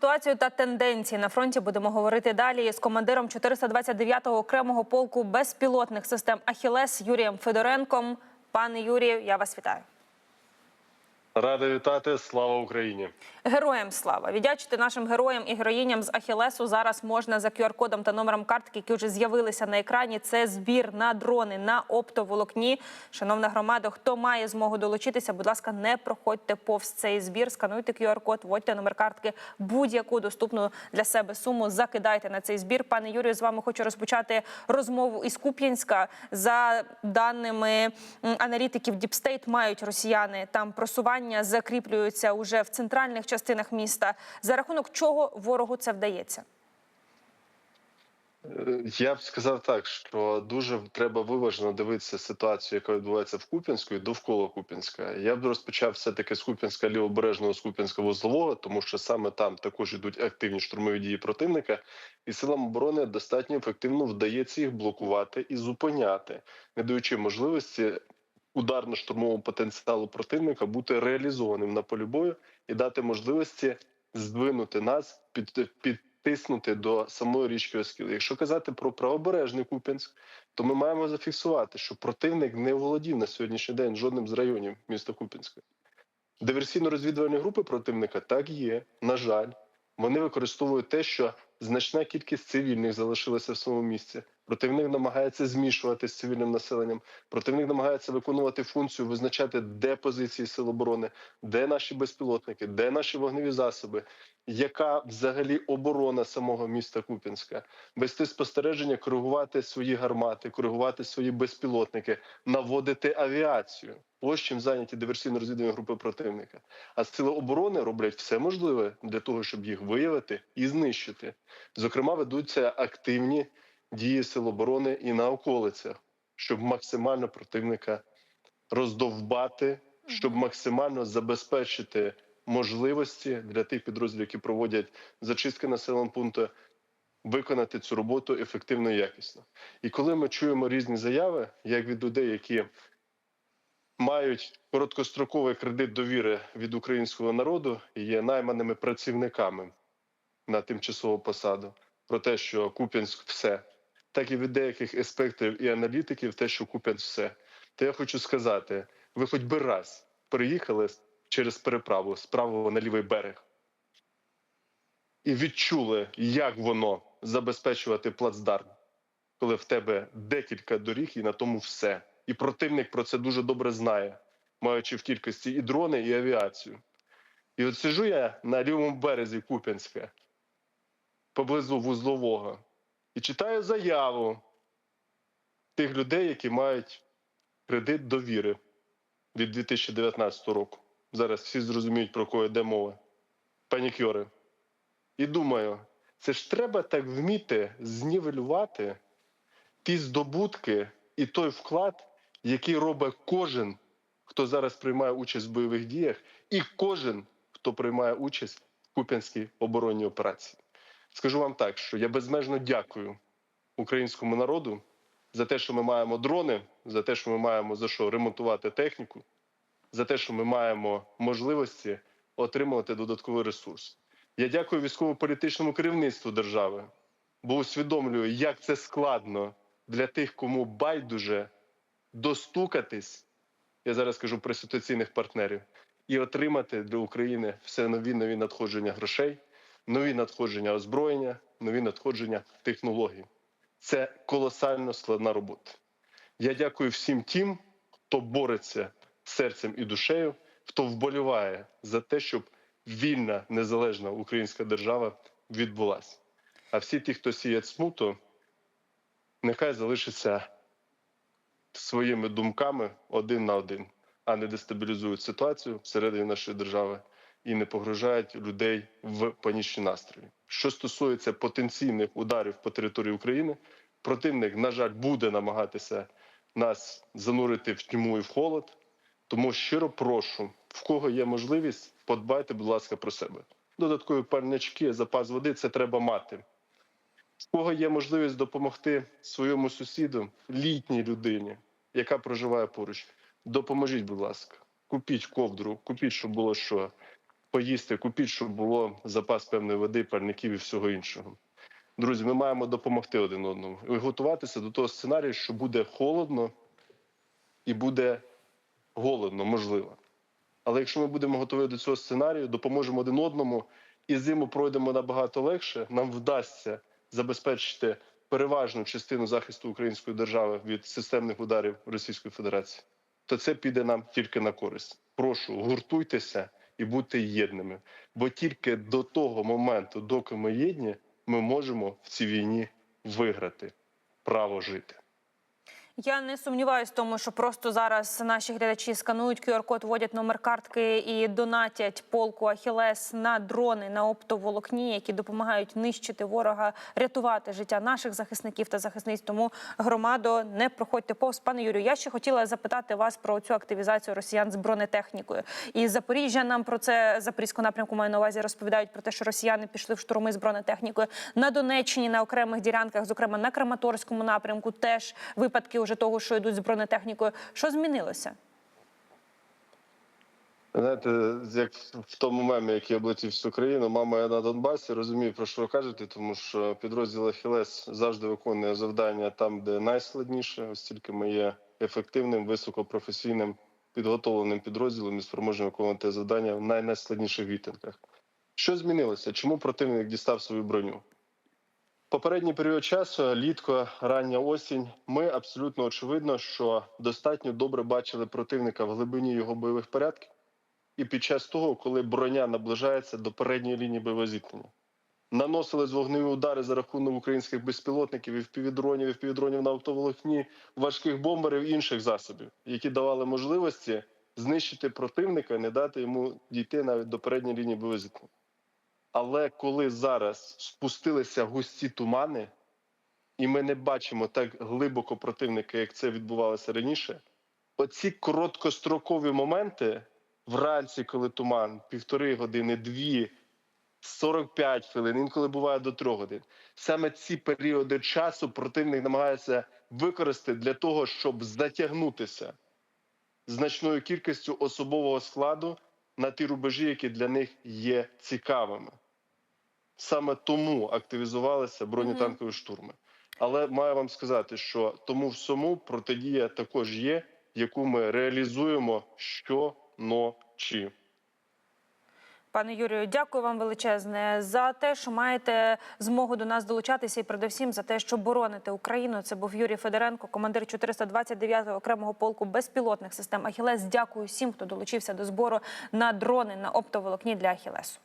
Ситуацію та тенденції на фронті будемо говорити далі з командиром 429-го окремого полку безпілотних систем Ахілес Юрієм Федоренком. Пане Юрію, я вас вітаю. Радий вітати, слава Україні! Героям слава! Віддячити нашим героям і героїням з Ахілесу зараз можна за QR-кодом та номером картки, які вже з'явилися на екрані. Це збір на дрони на оптоволокні. Шановна громада, хто має змогу долучитися, будь ласка, не проходьте повз цей збір. Скануйте QR-код, вводьте номер картки, будь-яку доступну для себе суму. Закидайте на цей збір. Пане Юрію, з вами хочу розпочати розмову із Куп'янська. За даними аналітиків, Діпстейт мають росіяни там просування закріплюються уже в центральних частинах міста. За рахунок чого ворогу це вдається? Е, Я б сказав так, що дуже треба виважено дивитися ситуацію, яка відбувається в Куп'янську і довкола Куп'янська. Я б розпочав все таки з Куп'янська лівобережного з Куп'янська вузлового, тому що саме там також йдуть активні штурмові дії противника, і силам оборони достатньо ефективно вдається їх блокувати і зупиняти, не даючи можливості ударно-штурмового потенціалу противника бути реалізованим на полі бою і дати можливості здвинути нас під підтиснути до самої річки Оскіл. Якщо казати про правобережний Куп'янськ, то ми маємо зафіксувати, що противник не володів на сьогоднішній день жодним з районів міста Куп'янська. Диверсійно-розвідувальні групи противника так є. На жаль, вони використовують те, що значна кількість цивільних залишилася в своєму місці. Противник намагається змішувати з цивільним населенням. Противник намагається виконувати функцію, визначати, де позиції сил оборони, де наші безпілотники, де наші вогневі засоби, яка взагалі оборона самого міста Куп'янська, вести спостереження, коригувати свої гармати, коригувати свої безпілотники, наводити авіацію. Ось чим зайняті диверсійно-розвідувальні групи противника. А сили оборони роблять все можливе для того, щоб їх виявити і знищити. Зокрема, ведуться активні дії сил оборони і на околицях, щоб максимально противника роздовбати, щоб максимально забезпечити можливості для тих підрозділів, які проводять зачистки населеного пункту, виконати цю роботу ефективно і якісно. І коли ми чуємо різні заяви, як від людей, які мають короткостроковий кредит довіри від українського народу і є найманими працівниками на тимчасову посаду, про те, що Куп'янськ все, так і від деяких експертів і аналітиків, те, що Куп'янськ все. То я хочу сказати: ви хоч би раз переїхали через переправу з правого на лівий берег і відчули, як воно забезпечувати плацдарм, коли в тебе декілька доріг і на тому все. І противник про це дуже добре знає, маючи в кількості і дрони, і авіацію. І от сижу я на лівому березі Куп'янська, поблизу вузлового, і читаю заяву тих людей, які мають кредит довіри від 2019 року. Зараз всі зрозуміють, про кого йде мова. Панікьори. І думаю, це ж треба так вміти знівелювати ті здобутки і той вклад, який робить кожен, хто зараз приймає участь в бойових діях, і кожен, хто приймає участь в Куп'янській оборонній операції. Скажу вам так, що я безмежно дякую українському народу за те, що ми маємо дрони, за те, що ми маємо за що ремонтувати техніку, за те, що ми маємо можливості отримувати додатковий ресурс. Я дякую військово-політичному керівництву держави, бо усвідомлюю, як це складно для тих, кому байдуже достукатись. Я зараз кажу про ситуаційних партнерів, і отримати для України все нові нові надходження грошей, нові надходження озброєння, нові надходження технологій. Це колосально складна робота. Я дякую всім тим, хто бореться серцем і душею, хто вболіває за те, щоб вільна незалежна українська держава відбулася. А всі ті, хто сіє смуту, нехай залишаться своїми думками один на один, а не дестабілізують ситуацію всередині нашої держави і не погружають людей в панічні настрої. Що стосується потенційних ударів по території України, противник, на жаль, буде намагатися нас занурити в тьму і в холод. Тому щиро прошу, в кого є можливість, подбайте, будь ласка, про себе. Додаткові пальнички, запас води це треба мати. В кого є можливість допомогти своєму сусіду, літній людині, яка проживає поруч, допоможіть, будь ласка, купіть ковдру, купіть, щоб було що. Поїсти, купіть, щоб було запас певної води, пальників і всього іншого. Друзі, ми маємо допомогти один одному і готуватися до того сценарію, що буде холодно і буде голодно, можливо. Але якщо ми будемо готові до цього сценарію, допоможемо один одному і зиму пройдемо набагато легше, нам вдасться забезпечити переважну частину захисту української держави від системних ударів Російської Федерації, то це піде нам тільки на користь. Прошу, гуртуйтеся і бути єдними. Бо тільки до того моменту, доки ми єдні, ми можемо в цій війні виграти право жити. Я не сумніваюся тому, що просто зараз наші глядачі сканують QR-код, вводять номер картки і донатять полку Ахілес на дрони на оптоволокні, які допомагають нищити ворога, рятувати життя наших захисників та захисниць. Тому громадо, не проходьте повз. Пане Юрію, я ще хотіла запитати вас про цю активізацію росіян з бронетехнікою. І Запоріжжя нам про це запорізького напрямку маю на увазі розповідають про те, що росіяни пішли в штурми з бронетехнікою на Донеччині на окремих ділянках, зокрема на Краматорському напрямку, теж випадки уже того, що йдуть з бронетехнікою. Що змінилося? Знаєте, як в тому мемі, який облетів всю країну, мама я на Донбасі, розумію, про що ви кажете, тому що підрозділ Ахілес завжди виконує завдання там, де найскладніше, оскільки ми є ефективним, високопрофесійним, підготовленим підрозділом і спроможні виконувати завдання в най- найскладніших відтинках. Що змінилося? Чому противник дістав свою броню? Попередній період часу, літко, рання осінь, ми абсолютно очевидно, що достатньо добре бачили противника в глибині його бойових порядків і під час того, коли броня наближається до передньої лінії бойового зіткнення. Наносили з вогневі удари за рахунок українських безпілотників і впівдронів, і впівдронів на оптоволокні, важких бомберів і інших засобів, які давали можливості знищити противника і не дати йому дійти навіть до передньої лінії бойового зіткнення. Але коли зараз спустилися густі тумани, і ми не бачимо так глибоко противника, як це відбувалося раніше, оці короткострокові моменти вранці, коли туман, півтори години, дві, 45 хвилин, інколи буває до трьох годин. Саме ці періоди часу противник намагається використати для того, щоб затягнутися значною кількістю особового складу на ті рубежі, які для них є цікавими. Саме тому активізувалися бронетанкові штурми. Але маю вам сказати, що тому всьому протидія також є, яку ми реалізуємо щоночі. Пане Юрію, дякую вам величезне за те, що маєте змогу до нас долучатися, і передусім за те, що бороните Україну. Це був Юрій Федоренко, командир 429-го окремого полку безпілотних систем Ахілес. Дякую всім, хто долучився до збору на дрони на оптоволокні для Ахілесу.